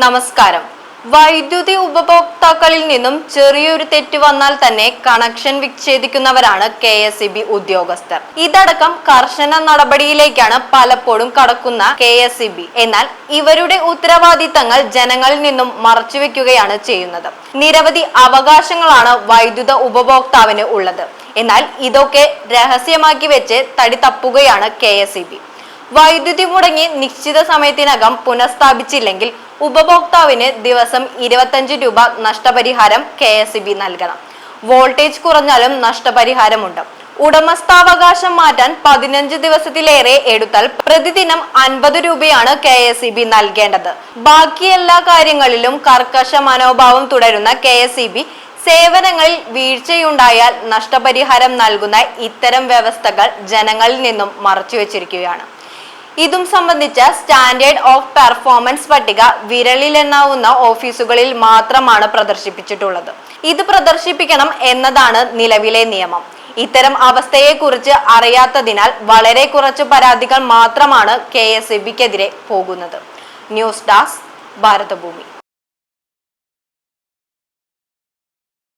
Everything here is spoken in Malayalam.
നമസ്കാരം. വൈദ്യുതി ഉപഭോക്താക്കളിൽ നിന്നും ചെറിയൊരു തെറ്റ് വന്നാൽ തന്നെ കണക്ഷൻ വിച്ഛേദിക്കുന്നവരാണ് കെ എസ് ഇ ബി ഉദ്യോഗസ്ഥർ. ഇതടക്കം കർശന നടപടിയിലേക്കാണ് പലപ്പോഴും കടക്കുന്ന കെ എസ് ഇ ബി. എന്നാൽ ഇവരുടെ ഉത്തരവാദിത്തങ്ങൾ ജനങ്ങളിൽ നിന്നും മറച്ചുവെക്കുകയാണ് ചെയ്യുന്നത്. നിരവധി അവകാശങ്ങളാണ് വൈദ്യുത ഉപഭോക്താവിന് ഉള്ളത്. എന്നാൽ ഇതൊക്കെ രഹസ്യമാക്കി വെച്ച് തടി തപ്പുകയാണ് കെ എസ് ഇ ബി. വൈദ്യുതി മുടങ്ങി നിശ്ചിത സമയത്തിനകം പുനഃസ്ഥാപിച്ചില്ലെങ്കിൽ ഉപഭോക്താവിന് ദിവസം ഇരുപത്തഞ്ച് രൂപ നഷ്ടപരിഹാരം കെ എസ് നൽകണം. വോൾട്ടേജ് കുറഞ്ഞാലും നഷ്ടപരിഹാരമുണ്ട്. ഉടമസ്ഥാവകാശം മാറ്റാൻ പതിനഞ്ച് ദിവസത്തിലേറെ എടുത്താൽ പ്രതിദിനം അൻപത് രൂപയാണ് കെ എസ് ഇ ബി നൽകേണ്ടത്. ബാക്കി എല്ലാ കാര്യങ്ങളിലും കർക്കശ മനോഭാവം തുടരുന്ന കെ എസ് ഇ ബി സേവനങ്ങളിൽ വീഴ്ചയുണ്ടായാൽ നഷ്ടപരിഹാരം നൽകുന്ന ഇത്തരം വ്യവസ്ഥകൾ ജനങ്ങളിൽ നിന്നും മറച്ചുവെച്ചിരിക്കുകയാണ്. ഇതും സംബന്ധിച്ച സ്റ്റാൻഡേർഡ് ഓഫ് പെർഫോമൻസ് പട്ടിക വിരലിലെണ്ണാവുന്ന ഓഫീസുകളിൽ മാത്രമാണ് പ്രദർശിപ്പിച്ചിട്ടുള്ളത്. ഇത് പ്രദർശിപ്പിക്കണം എന്നതാണ് നിലവിലെ നിയമം. ഇത്തരം അവസ്ഥയെക്കുറിച്ച് അറിയാത്തതിനാൽ വളരെ കുറച്ച് പരാതികൾ മാത്രമാണ് കെ എസ് പോകുന്നത്. News desk Bharathabhoomi.